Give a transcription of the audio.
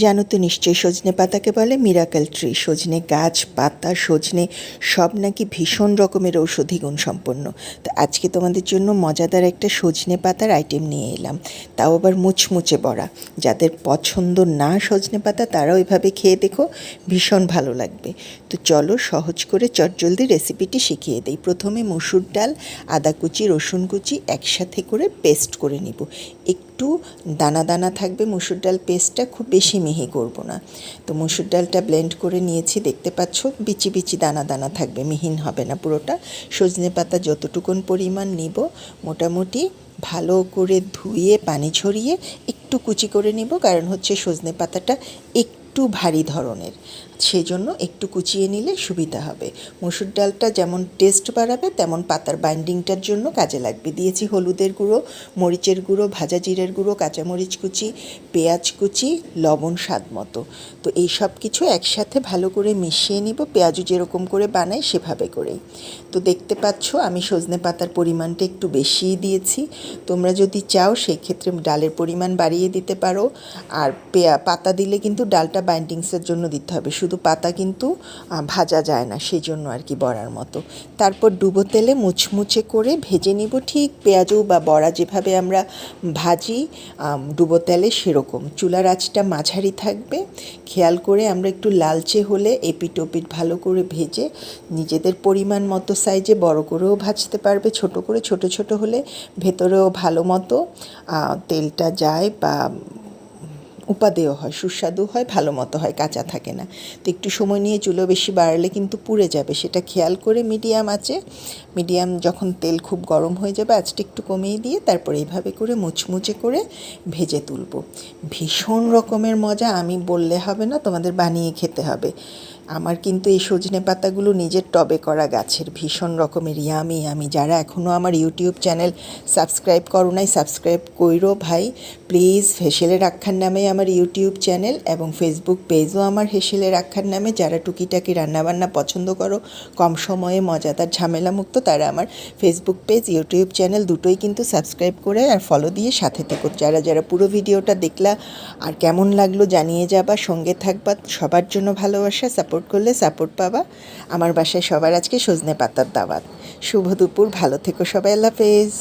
জানো তো নিশ্চয়ই সজনে পাতাকে বলে, মিরাকেল ট্রি, সজনে গাছ, পাতা, সজনে সব নাকি ভীষণ রকমের ঔষধি গুণ সম্পন্ন। তো আজকে তোমাদের জন্য মজাদার একটা সজনে পাতার আইটেম নিয়ে এলাম। তাও আবার মুচমুচে বড়া। যাদের পছন্দ না সজনে পাতা, তারাও এভাবে খেয়ে দেখো, ভীষণ ভালো লাগবে। তো চলো সহজ করে চটজলদি রেসিপিটি শিখিয়ে দিই। প্রথমে মসুর ডাল, আদা কুচি, রসুন কুচি একসাথে করে পেস্ট করে নিব। একটু দানা দানা থাকবে মসুর ডাল পেস্টটা খুব বেশি মিহি করব না। তো মসুর ডালটা ব্লেন্ড করে নিয়েছি, দেখতে পাচ্ছ? বিচি বিচি দানা দানা থাকবে, মিহিন হবে না পুরোটা। সজনে পাতা যতটুকুন পরিমাণ নিব, মোটামুটি ভালো করে ধুয়ে, পানি ঝরিয়ে একটু কুচি করে নিব, কারণ হচ্ছে সজনে পাতাটা একটু ভারী ধরনের। সেই জন্য একটু কুচিয়ে নিলে সুবিধা হবে। মসুর ডালটা যেমন টেস্ট বাড়াবে, তেমন পাতার বাইন্ডিংটার জন্য কাজে লাগবে। দিয়েছি হলুদের গুঁড়ো, মরিচের গুঁড়ো, ভাজা জিরের গুঁড়ো, কাঁচামরিচ কুচি, পেঁয়াজ কুচি, লবণ স্বাদ মতো। তো এই সব কিছু একসাথে ভালো করে মিশিয়ে নিব। পেঁয়াজু যেরকম করে বানাই সেভাবে করেই। তো দেখতে পাচ্ছ, আমি সজনে পাতার পরিমাণটা একটু বেশিই দিয়েছি। তোমরা যদি চাও সেই ক্ষেত্রে ডালের পরিমাণ বাড়িয়ে দিতে পারো। আর পেয়া, পাতা দিলে কিন্তু ডালটা বাইন্ডিংসের জন্য দিতে হবে। শুধু পাতা কিন্তু ভাজা যায় না সেই জন্য আর কি বড়ার মতো। তারপর ডুবো তেলে মুচমুচে করে ভেজে নিব ঠিক পেঁয়াজু বা বড়া যেভাবে আমরা ভাজি ডুবো তেলে সেরকম। চুলার আঁচটা মাঝারি থাকবে। খেয়াল করে আমরা একটু লালচে হলে এপিট ওপিট ভালো করে ভেজে নিজেদের পরিমাণ মতো সাইজে বড় করেও ভাজতে পারবে, ছোট করে ছোট ছোট হলে ভেতরেও ভালো মতো তেলটা যায় বা উপাদেয় হয়, সুস্বাদু হয়, ভালো মতো হয়, কাঁচা থাকে না। তো একটু সময় নিয়ে চুলো বেশি বাড়ালে কিন্তু পুড়ে যাবে, সেটা খেয়াল করে মিডিয়াম আছে মিডিয়াম যখন তেল খুব গরম হয়ে যাবে আজটা একটু কমিয়ে দিয়ে তারপর এইভাবে করে মুচমুচে করে ভেজে তুলব। ভীষণ রকমের মজা, আমি বললে হবে না, তোমাদের বানিয়ে খেতে হবে। আমার কিন্তু এই সজনে পাতাগুলো নিজের টবে করা গাছের ভীষণ রকমের ইয়ামি আমি যারা এখনও আমার ইউটিউব চ্যানেল সাবস্ক্রাইব করো নাই সাবস্ক্রাইব কইরো ভাই। প্লিজ হেসেলের আখ্যার নামে আমার ইউটিউব চ্যানেল এবং ফেসবুক পেজও আমার হেসেলের আখ্যার নামে। যারা টুকিটাকি রান্নাবান্না পছন্দ করো, কম সময়ে মজাদার ঝামেলা মুক্ত তারা আমার ফেসবুক পেজ ইউটিউব চ্যানেল দুটোই কিন্তু সাবস্ক্রাইব করে আর ফলো দিয়ে সাথে থেকো। যারা যারা পুরো ভিডিওটা দেখলা আর কেমন লাগল জানিয়ে যাবা, সঙ্গে থাকবা। সবার জন্য ভালোবাসা সাপোর্ট করলে সাপোর্ট পাবা। আমার বাসায় সবার আজকে সজনে পাতার দাওয়াত। শুভ দুপুর, ভালো থেকো সবাই, আল্লাহ হাফেজ।